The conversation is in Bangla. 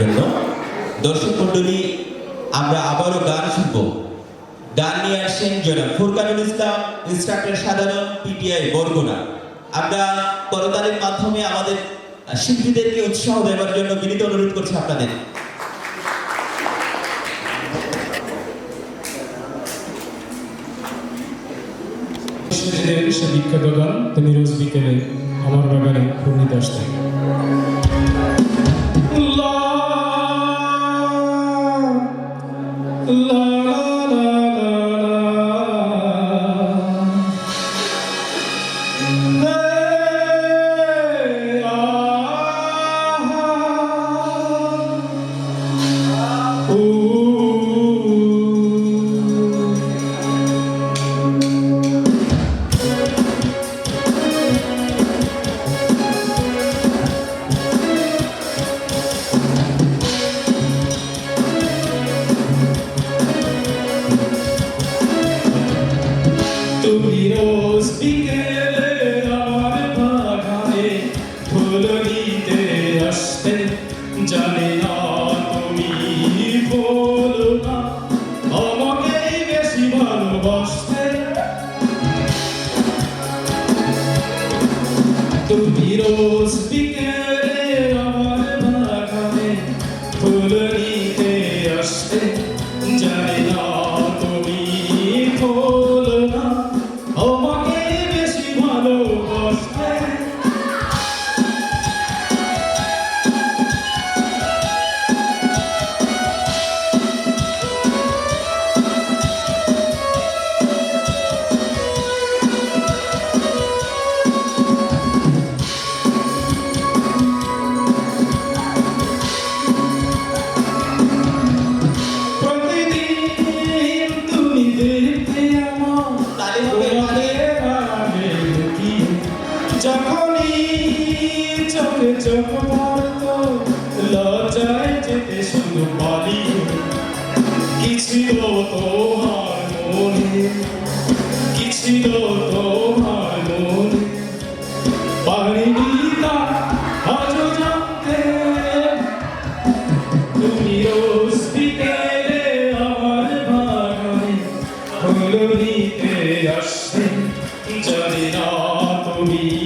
জন্য। দর্শক মন্ডলী আমরা আবারও গান শুনব। গান নিয়ে আসছেন জনাব ফুরকানুল ইসলাম ইনস্ট্রাক্টর সাধারণ পিটিআই বরগুনা। আমরা করতালির মাধ্যমে আমাদের শিল্পীদেরকে উৎসাহ দেওয়ার জন্য বিনীত অনুরোধ করছি আপনাদের। বিখ্যাত গান, তুমি রোজ বিকেলে আমার বাগানে পূর্ণিত আসতে। তুমি তুমি রোজ বিকেলে আমার বাগানে ফুল নিতে আসতে জানি না। যখনই চোখে চোখ পড়তো, লজ্জায় যেতে শুধু পালিয়ে কি ছিল তোমার মনে কি ছিল তোমার মনে। পারিনি তা আজও জানতে। তুমি রোজ বিকেলে আমার বাগানে ফুল নিতে আসতে। জানি না তুমি